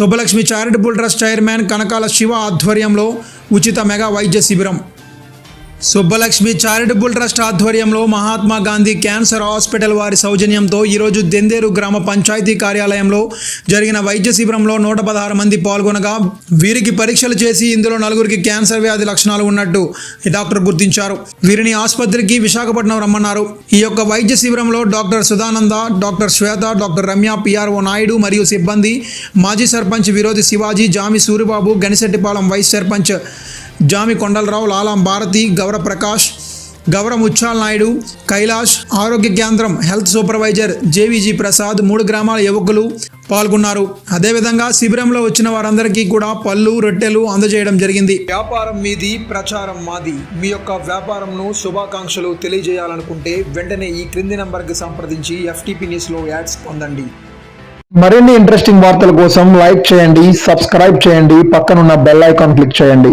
Subbalakshmi charitable trust chairman Kanakala Siva ఆధ్వర్యంలో ఉచిత mega వైద్య శిబిరం. సుబ్బలక్ష్మి చారిటబుల్ ట్రస్ట్ ఆధ్వర్యంలో మహాత్మా గాంధీ క్యాన్సర్ హాస్పిటల్ వారి సౌజన్యంతో ఈరోజు దెందేరు గ్రామ పంచాయతీ కార్యాలయంలో జరిగిన వైద్య శిబిరంలో నూట పదహారు మంది పాల్గొనగా వీరికి పరీక్షలు చేసి ఇందులో నలుగురికి క్యాన్సర్ వ్యాధి లక్షణాలు ఉన్నట్టు డాక్టర్ గుర్తించారు. వీరిని ఆసుపత్రికి విశాఖపట్నం రమ్మన్నారు. ఈ యొక్క వైద్య శిబిరంలో doctor Sudhananda doctor Swetha doctor Ramya PRO Naidu మరియు సిబ్బంది మాజీ సర్పంచ్ విరోధి శివాజీ జామి సూరిబాబు గనిశెట్టిపాలెం వైస్ సర్పంచ్ జామి కొండలరావు లాలాం భారతి గౌర ప్రకాష్ గౌర ముచ్చాల్ నాయుడు కైలాష్ ఆరోగ్య కేంద్రం హెల్త్ సూపర్వైజర్ జేవిజీ ప్రసాద్ మూడు గ్రామాల యువకులు పాల్గొన్నారు. అదేవిధంగా శిబిరంలో వచ్చిన వారందరికీ కూడా పళ్ళు రొట్టెలు అందజేయడం జరిగింది. వ్యాపారం మీది ప్రచారం మాది. మీ యొక్క వ్యాపారంను శుభాకాంక్షలు తెలియజేయాలనుకుంటే వెంటనే ఈ క్రింది నంబర్కి సంప్రదించి ఎఫ్టీపీ న్యూస్లో యాడ్స్ పొందండి. మరిన్ని ఇంట్రెస్టింగ్ వార్తల కోసం లైక్ చేయండి సబ్స్క్రైబ్ చేయండి పక్కనున్న బెల్ ఐకాన్ క్లిక్ చేయండి.